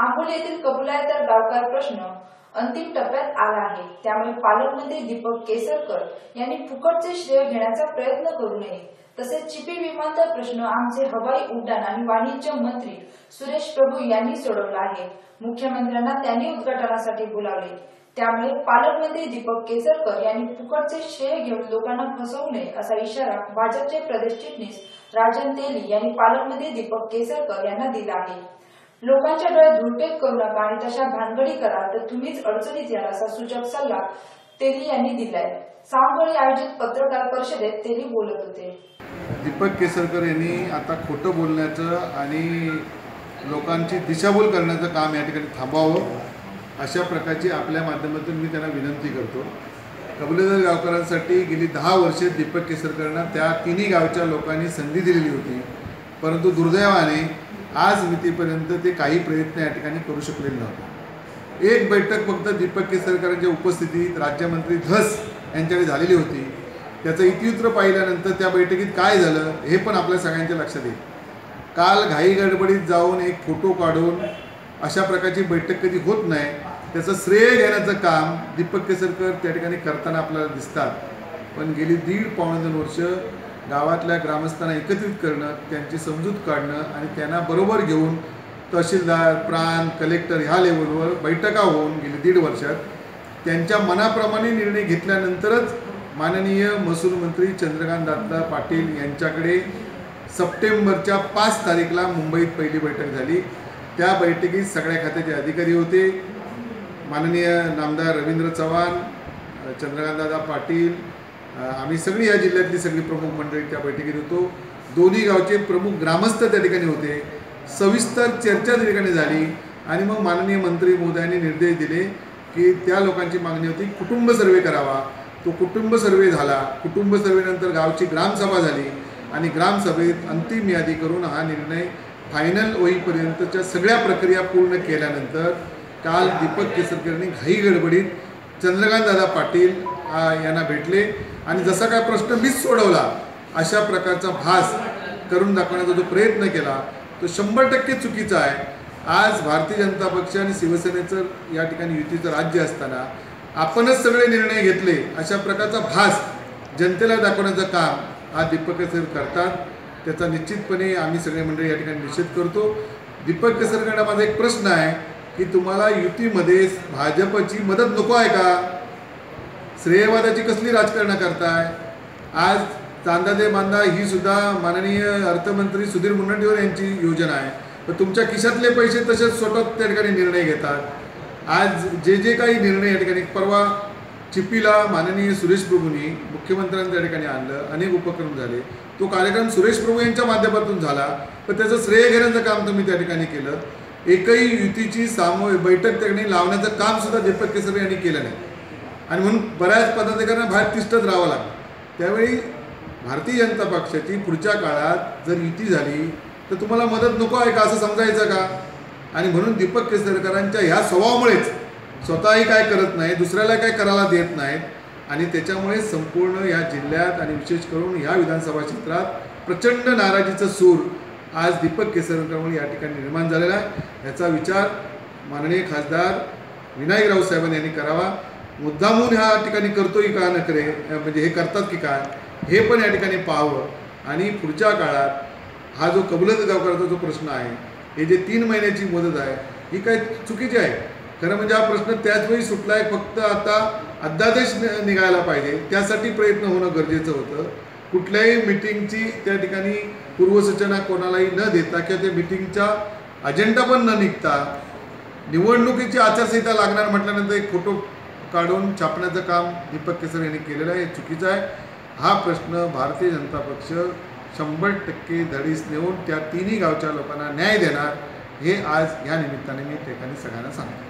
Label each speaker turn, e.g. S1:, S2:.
S1: आंबोली येथील कबुलायतर गावकार प्रश्न अंतिम टप्प्यात आला आहे. त्यामुळे पालकमंत्री दीपक केसरकर यांनी फुकटचे श्रेय घेण्याचा प्रयत्न करू नये. तसेच चिपी विमानतळ प्रश्न आमचे हवाई उड्डाण आणि वाणिज्य मंत्री सुरेश प्रभू यांनी सोडवला आहे. मुख्यमंत्र्यांना त्यांनी उद्घाटनासाठी बोलावले. त्यामुळे पालकमंत्री दीपक केसरकर यांनी फुकटचे श्रेय घेऊन लोकांना फसवू नये असा इशारा भाजपचे प्रदेश चिटणीस राजन तेली यांनी पालकमंत्री दीपक केसरकर यांना दिला आहे. लोकांच्या डोळ्यात धुळपेट करू नका आणि तशा भानगडी करा तर तुम्हीच अडचणीत याल असा सूचक सल्ला तेली यांनी दिलाय. सावंतवाडी आयोजित पत्रकार परिषदेत तेली बोलत होते.
S2: दीपक केसरकर यांनी आता खोटं बोलण्याचं आणि लोकांची दिशाभूल करण्याचं काम या ठिकाणी थांबावं अशा प्रकारची आपल्या माध्यमातून मी त्यांना विनंती करतो. कबलेदार गावकरांसाठी गेली दहा वर्षे दीपक केसरकरांना त्या तिन्ही गावच्या लोकांनी संधी दिलेली होती परंतु दुर्दैवाने आज मितीपर्यंत ते काही प्रयत्न या ठिकाणी करू शकलेले नव्हते. एक बैठक फक्त दीपक केसरकरांच्या उपस्थितीत राज्यमंत्री धस यांच्याकडे झालेली होती. त्याचं इतिवृत्त पाहिल्यानंतर त्या बैठकीत काय झालं हे पण आपल्या सगळ्यांच्या लक्षात येईल. काल घाई गडबडीत जाऊन एक फोटो काढून अशा प्रकारची बैठक कधी होत नाही त्याचं श्रेय घेण्याचं काम दीपक केसरकर त्या ठिकाणी करताना आपल्याला दिसतात. पण गेली दीड पावणे दोन वर्ष गावातल्या ग्रामस्थांना एकत्रित करणं त्यांची समजूत काढणं आणि त्यांना बरोबर घेऊन तहसीलदार प्रांत कलेक्टर ह्या लेवलवर बैठका होऊन गेली दीड वर्षात. त्यांच्या मनाप्रमाणे निर्णय घेतल्यानंतरच माननीय महसूल मंत्री चंद्रकांत दादा पाटील यांच्याकडे सप्टेंबरच्या पाच तारीखला मुंबईत पहिली बैठक झाली. त्या बैठकीत सगळ्या खात्याचे अधिकारी होते. माननीय नामदार रवींद्र चव्हाण चंद्रकांतदादा पाटील आम्ही सगळी या जिल्ह्यातली सगळी प्रमुख मंडळी त्या बैठकीत होतो. दोन्ही गावचे प्रमुख ग्रामस्थ त्या ठिकाणी होते. सविस्तर चर्चा त्या ठिकाणी झाली आणि मग माननीय मंत्री महोदयांनी निर्देश दिले की त्या लोकांची मागणी होती कुटुंब सर्वे करावा. तो कुटुंब सर्वे झाला. कुटुंब सर्वेनंतर गावची ग्रामसभा झाली आणि ग्रामसभेत अंतिम यादी करून हा निर्णय फायनल होईपर्यंतच्या सगळ्या प्रक्रिया पूर्ण केल्यानंतर काल दीपक केसरकरांनी घाई गडबडीत चंद्रकांतदादा पाटील यांना भेटले. आणि जसा काय प्रश्न मीच सोडवला अशा प्रकारचा भास करून दाखवण्याचा जो प्रयत्न केला तो शंभर टक्के चुकीचा आहे. आज भारतीय जनता पक्ष आणि शिवसेनेचं या ठिकाणी युतीचं राज्य असताना आपणच सगळे निर्णय घेतले अशा प्रकारचा भास जनतेला दाखवण्याचं काम हा दीपक केसर करतात. त्याचा निश्चितपणे आम्ही सगळे मंडळी या ठिकाणी निषेध करतो. दीपक केसरकडे माझा एक प्रश्न आहे की तुम्हाला युतीमध्ये भाजपची मदत नको आहे का? श्रेयवादाची कसली राजकारणं करताय? आज चांदा दे बांधा ही सुद्धा माननीय अर्थमंत्री सुधीर मुनगंटीवार यांची योजना आहे. तर तुमच्या खिशातले पैसे तसेच स्वतः त्या ठिकाणी निर्णय घेतात. आज जे जे काही निर्णय या ठिकाणी परवा चिपीला माननीय सुरेश प्रभूंनी मुख्यमंत्र्यांनी त्या ठिकाणी आणलं अनेक उपक्रम झाले. तो कार्यक्रम सुरेश प्रभू यांच्या माध्यमातून झाला. पण त्याचं श्रेय घेण्याचं काम तुम्ही त्या ठिकाणी केलं. एकही युतीची सामो बैठक त्या ठिकाणी लावण्याचं काम सुद्धा दीपक केसर यांनी केलं नाही. आणि म्हणून बऱ्याच पदाधिकाऱ्यांना बाहेर तिष्ठत राहावं लागलं. त्यावेळी भारतीय जनता पक्षाची पुढच्या काळात जर युती झाली तर तुम्हाला मदत नको आहे का असं समजायचं का? आणि म्हणून दीपक केसरकरांच्या ह्या स्वभावामुळेच स्वतःही काय करत नाही दुसऱ्याला काय करायला देत नाहीत आणि त्याच्यामुळे संपूर्ण या जिल्ह्यात आणि विशेष करून या विधानसभा क्षेत्रात प्रचंड नाराजीचं सूर आज दीपक केसरकरांमुळे या ठिकाणी निर्माण झालेला आहे. याचा विचार माननीय खासदार विनायकराव साहेबांनी यांनी करावा. मुद्दामून ह्या ठिकाणी करतोय का न करे म्हणजे हे करतात की काय हे पण या ठिकाणी पाहावं. आणि पुढच्या काळात हा जो कबुलत गावकरचा जो प्रश्न आहे हे जे तीन महिन्याची मदत आहे ही काय चुकीची आहे? खरं म्हणजे हा प्रश्न त्याच वेळी सुटला आहे फक्त आता अध्यादेश निघायला पाहिजे त्यासाठी प्रयत्न होणं गरजेचं होतं. कुठल्याही मिटिंगची त्या ठिकाणी पूर्वसूचना कोणालाही न देता किंवा त्या मिटिंगचा अजेंडा पण न निघता निवडणुकीची आचारसंहिता लागणार म्हटल्यानंतर एक फोटो काढून छापण्याचं काम दीपक केसर यांनी केलेलं आहे हे चुकीचं आहे. हा प्रश्न भारतीय जनता पक्ष शंभर टक्के धडीस नेऊन त्या तिन्ही गावच्या लोकांना न्याय देणार हे आज या निमित्ताने मी ठिकाणी सगळ्यांना सांगतो.